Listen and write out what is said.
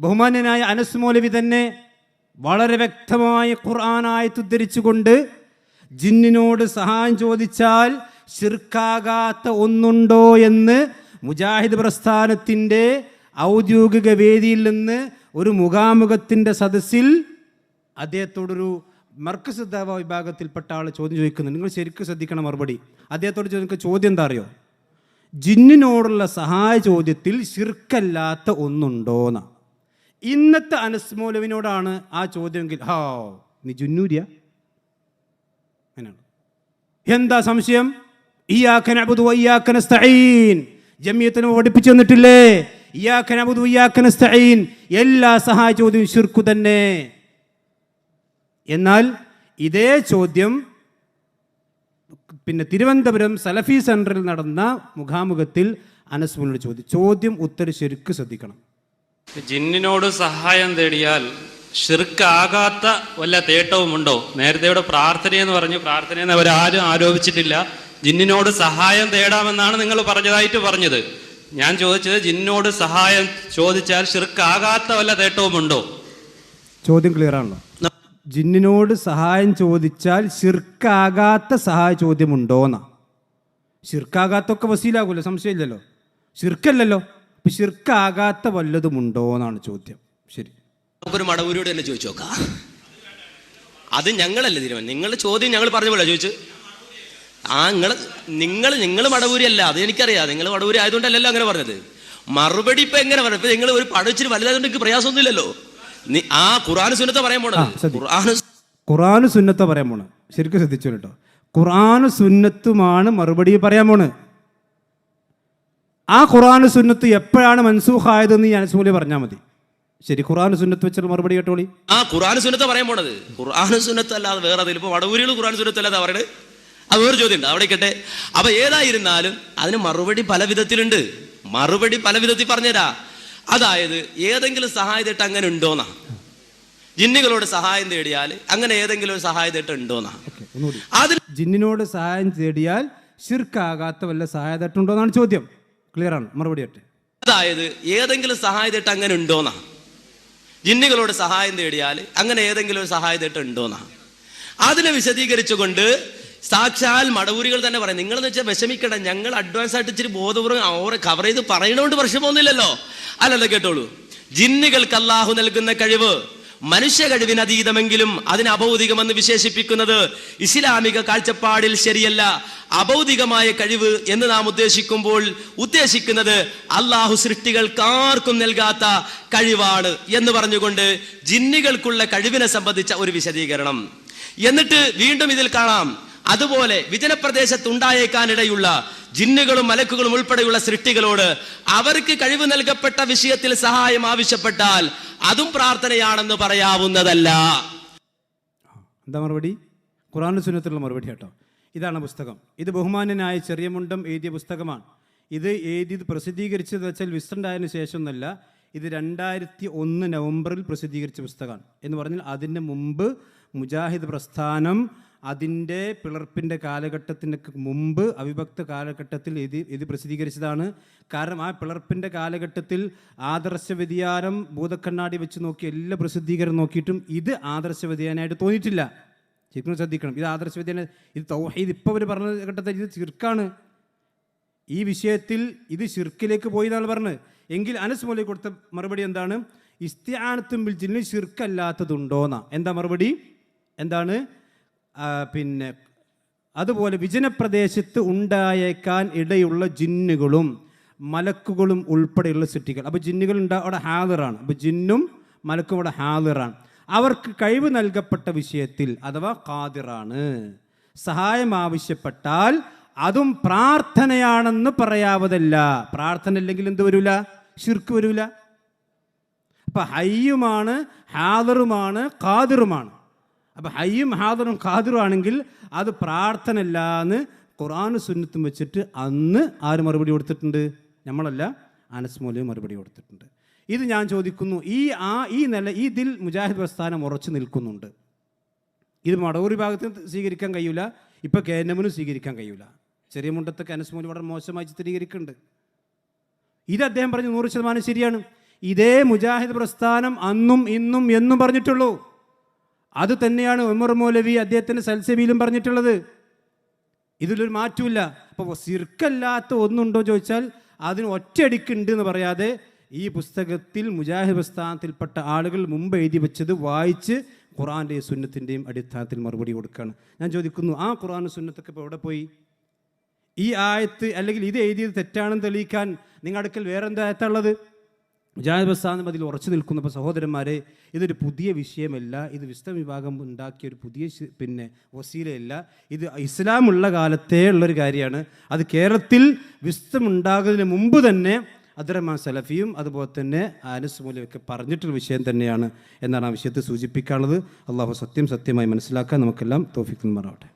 ബഹുമാന്യനായ അനസ് മൗലവി തന്നെ വളരെ വ്യക്തമായി ഖുർആനായത്ത് ഉദ്ധരിച്ചുകൊണ്ട് ജിന്നിനോട് സഹായം ചോദിച്ചാൽ ശിർക്കാകാത്ത ഒന്നുണ്ടോ എന്ന് മുജാഹിദ് പ്രസ്ഥാനത്തിന്റെ ഔദ്യോഗിക വേദിയിൽ നിന്ന് ഒരു മുഖാമുഖത്തിന്റെ സദസ്സിൽ അദ്ദേഹത്തോടൊരു മർക്കസിദ്ധാവ വിഭാഗത്തിൽപ്പെട്ട ആൾ ചോദ്യം ചോദിക്കുന്നുണ്ട്. നിങ്ങൾ ശരിക്കും ശ്രദ്ധിക്കണം മറുപടി. അദ്ദേഹത്തോട് ചോദിക്കുന്ന ചോദ്യം എന്താ അറിയോ? ജിന്നിനോടുള്ള സഹായ ചോദ്യത്തിൽ ശിർക്കല്ലാത്ത ഒന്നുണ്ടോന്ന. ഇന്നത്തെ അനസ് മൗലവിനോടാണ് ആ ചോദ്യമെങ്കിൽ ഹാ നീ ജുന്നൂരിയ? അങ്ങനെയാണ്. എന്താ സംശയം? ജമിയത്തിന് പഠിപ്പിച്ചു തന്നിട്ടില്ലേ? എല്ലാ സഹായ ചോദ്യം ശുർക്കു തന്നെ. എന്നാൽ ഇതേ ചോദ്യം പിന്നെ തിരുവനന്തപുരം സലഫി സെന്ററിൽ നടന്ന മുഖാമുഖത്തിൽ അനസ്മുനോട് ചോദ്യം ചോദ്യം ഉത്തരം ശരിക്കും ശ്രദ്ധിക്കണം. ജിന്നിനോട് സഹായം തേടിയാൽ ഷിർക്കാകാത്ത വല്ല തേട്ടവുമുണ്ടോ? നേരത്തെ ഇവിടെ പ്രാർത്ഥനയെന്ന് പറഞ്ഞു. പ്രാർത്ഥനയെന്ന് അവരാരും ആരോപിച്ചിട്ടില്ല. ജിന്നിനോട് സഹായം തേടാമെന്നാണ് നിങ്ങൾ പറഞ്ഞതായിട്ട് പറഞ്ഞത്. ഞാൻ ചോദിച്ചത് ജിന്നിനോട് സഹായം ചോദിച്ചാൽ ഷിർക്കാകാത്ത വല്ല തേട്ടവുമുണ്ടോ? ചോദ്യം ക്ലിയർ ആണല്ലോ. ജിന്നിനോട് സഹായം ചോദിച്ചാൽ ഷിർക്കാകാത്ത സഹായ ചോദ്യമുണ്ടോന്നാ. ഷിർക്കാകാത്തൊക്കെ വസീലാകൂല്ലോ സംശയമില്ലല്ലോ. ശിർക്കല്ലല്ലോ. അപ്പൊ ശിർക്കാകാത്ത വല്ലതുമുണ്ടോ എന്നാണ് ചോദ്യം. ശരി. നമുക്കൊരു മടവൂരോട് തന്നെ ചോദിച്ചു നോക്കാം. അത് ഞങ്ങളല്ല തീരുമാനം? നിങ്ങളുടെ ചോദ്യം ഞങ്ങൾ പറഞ്ഞ പോലെ ചോദിച്ചു. ആ നിങ്ങൾ നിങ്ങൾ നിങ്ങൾ മടവൂരി അല്ല അത് എനിക്കറിയാം. നിങ്ങൾ മടവൂരി ആയതുകൊണ്ടല്ലല്ലോ അങ്ങനെ പറഞ്ഞത്. മറുപടി ഇപ്പൊ എങ്ങനെ പറഞ്ഞു ഇപ്പൊ നിങ്ങൾ ഒരു പടച്ചിട്ട് വലുതായതുകൊണ്ട് എനിക്ക് പ്രയാസമൊന്നുമില്ലല്ലോ. ആ ഖുറാൻ സുന്നത്ത പറയാൻ പോണത്. ഖുറാന് സുന്നത്ത പറയാൻ പോണ് ശരിക്കും ശ്രദ്ധിച്ചു കേട്ടോ. ഖുറാന് സുന്നത്തുമാണ് മറുപടി പറയാൻ പോണ് ആ ഖുറാൻ സുന്നത്ത് എപ്പോഴാണ് മൻസൂഖായതെന്ന് ഞാൻ സൂര്യ പറഞ്ഞാൽ മതി. ശരി ഖുറാൻ സുന്നത്ത് വെച്ചാൽ മറുപടി കേട്ടോളി. ആ ഖുർആൻ സുന്നത്ത് പറയാൻ പോണത്. ഖുർആൻ സുന്നത്ത് അല്ലാതെ വേറെ അതിൽ ഇപ്പൊ വടവൂരികൾ ഖുർആൻ സുന്നത്ത് അല്ലാതെ പറയുന്നത് അത് വേറെ ചോദ്യം ഉണ്ട് അവിടെ കേട്ടെ അപ്പൊ ഏതായിരുന്നാലും അതിന് മറുപടി പല വിധത്തിലുണ്ട്. മറുപടി പല വിധത്തിൽ പറഞ്ഞുതരാ. അതായത് ഏതെങ്കിലും സഹായത്തിട്ട് അങ്ങനെ ഉണ്ടോന്നാ. ജിന്നുകളോട് സഹായം തേടിയാൽ അങ്ങനെ ഏതെങ്കിലും ഒരു സഹായത്തിട്ട് ഉണ്ടോന്നാ. ഓക്കെ അതിൽ ജിന്നിനോട് സഹായം തേടിയാൽ ശിർക്കാകാത്ത വല്ല സഹായതട്ടുണ്ടോ എന്നാണ് ചോദ്യം. ക്ലിയർ ആണ്. മറുപടി ആട്ടെ അതായത് ഏതെങ്കിലും സഹായത്തിട്ട് അങ്ങനെ ഉണ്ടോന്നാ. ജിന്നുകളോട് സഹായം തേടിയാൽ അങ്ങനെ ഏതെങ്കിലും ഒരു സഹായത്തിട്ട് ഉണ്ടോന്നാ. അതിനെ വിശദീകരിച്ചുകൊണ്ട് സാക്ഷാൽ മടവൂരികൾ തന്നെ പറയും. നിങ്ങളെന്ന് വെച്ചാൽ വിഷമിക്കണ്ട. ഞങ്ങൾ അഡ്വാൻസ് ആയിട്ട് ഇച്ചിരി ബോധപൂർവം ഓരോ കവർ ചെയ്ത് പറയണോണ്ട് പ്രശ്നമൊന്നുമില്ലല്ലോ അല്ലല്ല കേട്ടോളൂ. ജിന്നുകൾക്ക് അള്ളാഹു നൽകുന്ന കഴിവ് മനുഷ്യ കഴിവിന് അതീതമെങ്കിലും അതിന് അഭൗതികമെന്ന് വിശേഷിപ്പിക്കുന്നത് ഇസ്ലാമിക കാഴ്ചപ്പാടിൽ ശരിയല്ല. അഭൗതികമായ കഴിവ് എന്ന് നാം ഉദ്ദേശിക്കുമ്പോൾ ഉദ്ദേശിക്കുന്നത് അള്ളാഹു സൃഷ്ടികൾക്കാർക്കും നൽകാത്ത കഴിവാണ് എന്ന് പറഞ്ഞുകൊണ്ട് ജിന്നികൾക്കുള്ള കഴിവിനെ സംബന്ധിച്ച ഒരു വിശദീകരണം. എന്നിട്ട് വീണ്ടും ഇതിൽ കാണാം. അതുപോലെ വിജനപ്രദേശത്തുണ്ടായേക്കാനിടയുള്ള ജിന്നുകളും മലക്കുകളും ഉൾപ്പെടെയുള്ള സൃഷ്ടികളോട് അവർക്ക് കഴിവ് നൽകപ്പെട്ട വിഷയത്തിൽ സഹായം ആവശ്യപ്പെട്ടാൽ അതും പ്രാർത്ഥനയാണെന്ന് പറയാവുന്നതല്ല. എന്താ മറുപടി? ഖുറാൻ മറുപടി കേട്ടോ. ഇതാണ് പുസ്തകം. ഇത് ബഹുമാന്യനായ ചെറിയ മുണ്ടം എഴുതിയ പുസ്തകമാണ്. ഇത് എഴുതിയത് പ്രസിദ്ധീകരിച്ചത് വെച്ചാൽ വിസ്റ്റന്റ് ആയതിനു ശേഷം ഒന്നല്ല ഇത് രണ്ടായിരത്തി ഒന്ന് നവംബറിൽ പ്രസിദ്ധീകരിച്ച പുസ്തകമാണ്. എന്ന് പറഞ്ഞാൽ അതിന് മുമ്പ് മുജാഹിദ് പ്രസ്ഥാനം അതിന്റെ പിളർപ്പിന്റെ കാലഘട്ടത്തിന് മുമ്പ് അവിഭക്ത കാലഘട്ടത്തിൽ ഇത് ഇത് പ്രസിദ്ധീകരിച്ചതാണ്. കാരണം ആ പിളർപ്പിന്റെ കാലഘട്ടത്തിൽ ആദർശ വ്യതിയാനം ഭൂതക്കണ്ണാടി വെച്ച് നോക്കി എല്ലാ പ്രസിദ്ധീകരണം നോക്കിയിട്ടും ഇത് ആദർശ വ്യതിയാനമായിട്ട് തോന്നിയിട്ടില്ല. ശരിക്കും ശ്രദ്ധിക്കണം. ഇത് ആദർശ വ്യതിയാനം ഇത് തൗഹീദ് ഇപ്പോൾ അവർ പറഞ്ഞ ഘട്ടത്തിൽ ഇത് ചിർക്കാണ് ഈ വിഷയത്തിൽ ഇത് ഷിർക്കിലേക്ക് പോയി എന്നാണ് പറഞ്ഞത് എങ്കിൽ അനസ് മൊലി കൊടുത്ത മറുപടി എന്താണ്? ഇസ്തിയാനത്തുമ്പിൽ ജിന്നിൽ ഷിർക്കല്ലാത്തതുണ്ടോന്നാ എന്താ മറുപടി? എന്താണ്? പിന്നെ അതുപോലെ വിജനപ്രദേശത്ത് ഉണ്ടായേക്കാൻ ഇടയുള്ള ജിന്നുകളും മലക്കുകളും ഉൾപ്പെടെയുള്ള സിറ്റികൾ അപ്പോൾ ജിന്നുകൾ ഉണ്ടാ അവിടെ ഹാദറാണ്. അപ്പോൾ ജിന്നും മലക്കും അവിടെ ഹാദറാണ്. അവർക്ക് കഴിവ് നൽകപ്പെട്ട വിഷയത്തിൽ അഥവാ കാതിറാണ് സഹായം ആവശ്യപ്പെട്ടാൽ അതും പ്രാർത്ഥനയാണെന്ന് പറയാവതല്ല. പ്രാർത്ഥന ഇല്ലെങ്കിൽ എന്ത് വരൂല? ഷിർക്ക് വരൂല. അപ്പൊ ഹയ്യുമാണ് ഹാദറുമാണ് കാതിറുമാണ് അപ്പൊ ഹയ്യും ഹാദറും കാതിറും ആണെങ്കിൽ അത് പ്രാർത്ഥന അല്ല എന്ന് ഖുറാൻ സുന്നത്തും വെച്ചിട്ട് അന്ന് ആര് മറുപടി കൊടുത്തിട്ടുണ്ട്? നമ്മളല്ല അനസ് മൗലവി മറുപടി കൊടുത്തിട്ടുണ്ട്. ഇത് ഞാൻ ചോദിക്കുന്നു ഈ ആ ഈ നില ഈ ഇതിൽ മുജാഹിദ് പ്രസ്ഥാനം ഉറച്ചു നിൽക്കുന്നുണ്ട്. ഇത് മടവൂർ വിഭാഗത്തിന് സ്വീകരിക്കാൻ കഴിയില്ല ഇപ്പോൾ കെ എൻ എമ്മിനും സ്വീകരിക്കാൻ കഴിയില്ല ചെറിയ മുണ്ടത്തൊക്കെ അനുസ്മൂലി വളരെ മോശമായി ചിത്രീകരിക്കുന്നുണ്ട്. ഇത് അദ്ദേഹം പറഞ്ഞു നൂറ് ശതമാനം ശരിയാണ്. ഇതേ മുജാഹിദ് പ്രസ്ഥാനം അന്നും ഇന്നും എന്നും പറഞ്ഞിട്ടുള്ളൂ. അത് തന്നെയാണ് ഉമർ മൗലവി അദ്ദേഹത്തിന്റെ സൽസബിയിലും പറഞ്ഞിട്ടുള്ളത്. ഇതിലൊരു മാറ്റമില്ല അപ്പോൾ സിർക്കല്ലാത്ത ഒന്നുണ്ടോ ചോദിച്ചാൽ അതിന് ഒറ്റയടിക്കുണ്ട് എന്ന് പറയാതെ ഈ പുസ്തകത്തിൽ മുജാഹിദ് പ്രസ്ഥാനത്തിൽപ്പെട്ട ആളുകൾ മുമ്പ് എഴുതി വെച്ചത് വായിച്ച് ഖുറാന്റെയും സുന്നത്തിന്റെയും അടിസ്ഥാനത്തിൽ മറുപടി കൊടുക്കുകയാണ് ഞാൻ ചോദിക്കുന്നു ആ ഖുറാൻ സുന്നത്തൊക്കെ ഇപ്പോൾ എവിടെ പോയി? ഈ ആയത്ത് അല്ലെങ്കിൽ ഇത് എഴുതിയത് തെറ്റാണെന്ന് തെളിയിക്കാൻ നിങ്ങളുടെ അടുക്കൽ വേറെ എന്താ ആയത്തുള്ളത് മുജാഹിദ് പ്രസ്ഥാനം അതിൽ ഉറച്ചു നിൽക്കുന്ന സഹോദരന്മാരെ ഇതൊരു പുതിയ വിഷയമല്ല. ഇത് വിസ്തം വിഭാഗം ഉണ്ടാക്കിയ ഒരു പുതിയ പിന്നെ വസീലയല്ല. ഇത് ഇസ്ലാമുള്ള കാലത്തേ ഉള്ളൊരു കാര്യമാണ്. അത് കേരളത്തിൽ വിസ്തം ഉണ്ടാകുന്നതിന് മുമ്പ് തന്നെ അബ്ദുറഹ്മാൻ സലഫിയും അതുപോലെ തന്നെ ആനസ് മൂലയൊക്കെ പറഞ്ഞിട്ടുള്ള വിഷയം തന്നെയാണ് എന്നാണ് ആ വിഷയത്തെ സൂചിപ്പിക്കാനുള്ളത്. അള്ളാഹു സത്യം സത്യമായി മനസ്സിലാക്കാൻ നമുക്കെല്ലാം തോഫിക്കുമാറാവട്ടെ